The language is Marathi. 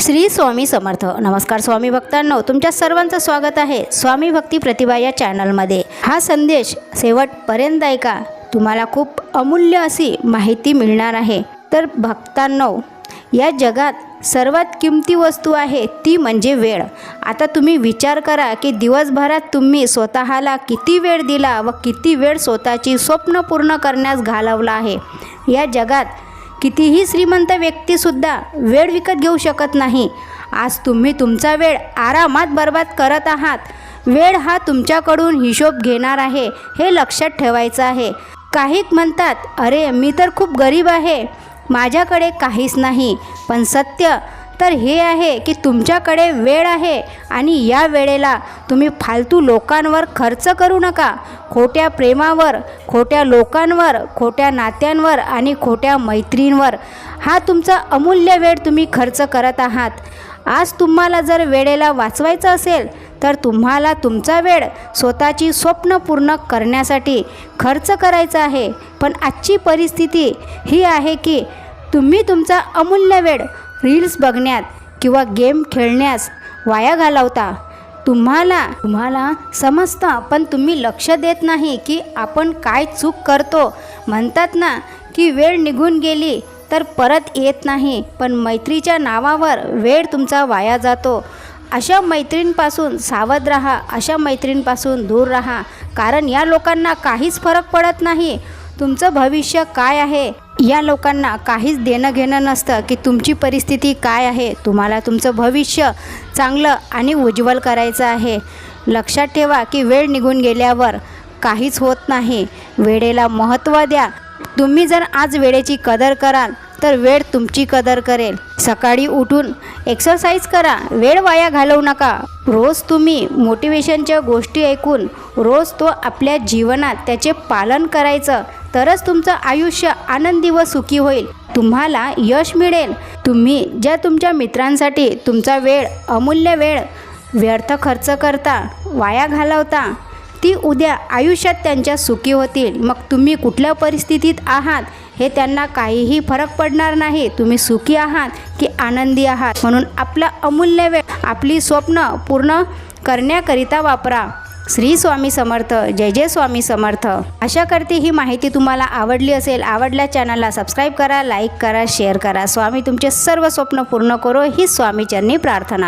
श्री स्वामी समर्थ. नमस्कार स्वामी भक्तांनो तुमच्या सर्वांचं स्वागत आहे स्वामी भक्ती प्रतिभा या चॅनलमध्ये. हा संदेश शेवटपर्यंत ऐका. तुम्हाला खूप अमूल्य अशी माहिती मिळणार आहे. तर भक्तांनो या जगात सर्वात किमती वस्तू आहे ती म्हणजे वेळ. आता तुम्ही विचार करा की दिवसभरात तुम्ही स्वतःला किती वेळ दिला व किती वेळ स्वतःची स्वप्न पूर्ण करण्यास घालवला आहे. या जगात कितीही श्रीमंत व्यक्तीसुद्धा वेळ विकत घेऊ शकत नाही. आज तुम्ही तुमचा वेळ आरामात बर्बाद करत आहात. वेळ हा तुमच्याकडून हिशोब घेणार आहे हे लक्षात ठेवायचं आहे. काही म्हणतात अरे मी तर खूप गरीब आहे. माझ्याकडे काहीच नाही. पण सत्य तर हे आहे की तुमच्याकडे वेळ आहे आणि या वेळेला तुम्ही फालतू लोकांवर खर्च करू नका. खोट्या प्रेमावर खोट्या लोकांवर खोट्या नात्यांवर आणि खोट्या मैत्रींवर. हा तुमचा अमूल्य वेळ तुम्ही खर्च करत आहात. आज तुम्हाला जर वेळेला वाचवायचं असेल तर तुम्हाला तुमचा वेळ स्वतःची स्वप्न पूर्ण करण्यासाठी खर्च करायचा आहे. पण आजची परिस्थिती ही आहे की तुम्ही तुमचा अमूल्य वेळ रील्स बघण्यात किंवा गेम खेळण्यास वाया घालवता. तुम्हाला तुम्हाला समजतं पण तुम्ही लक्ष देत नाही की आपण काय चूक करतो. म्हणतात ना की वेळ निघून गेली तर परत येत नाही पण मैत्रीच्या नावावर वेळ तुमचा वाया जातो. अशा मैत्रींपासून सावध राहा अशा मैत्रींपासून दूर राहा कारण या लोकांना काहीच फरक पडत नाही. तुमचं भविष्य काय आहे? या लोकांना काहीच देणं घेणं नसतं की तुमची परिस्थिती काय आहे. तुम्हाला तुमचं भविष्य चांगलं आणि उज्ज्वल करायचं आहे. लक्षात ठेवा की वेळ निघून गेल्यावर काहीच होत नाही. वेळेला महत्त्व द्या. तुम्ही जर आज वेळेची कदर कराल तर वेळ तुमची कदर करेल. सकाळी उठून एक्सरसाइज करा. वेळ वाया घालवू नका. रोज तुम्ही मोटिवेशनच्या गोष्टी ऐकून रोज तो आपल्या जीवनात त्याचे पालन करायचं. तरच तुमचं आयुष्य आनंदी व सुखी होईल. तुम्हाला यश मिळेल. तुम्ही ज्या तुमच्या मित्रांसाठी तुमचा वेळ अमूल्य वेळ व्यर्थ खर्च करता वाया घालवता ती उद्या आयुष्यात त्यांच्या सुखी होतील. मग तुम्ही कुठल्या परिस्थितीत आहात हे त्यांना काहीही फरक पडणार नाही. तुम्ही सुखी आहात की आनंदी आहात. म्हणून आपला अमूल्य वेळ आपली स्वप्न पूर्ण करण्याकरिता वापरा. श्री स्वामी समर्थ जय जय स्वामी समर्थ. आशा करते ही माहिती तुम्हाला आवडली असेल. आवडल्या चॅनलला सबस्क्राईब करा लाईक करा शेअर करा. स्वामी तुमचे सर्व स्वप्न पूर्ण करो. ही स्वामीचरणी प्रार्थना.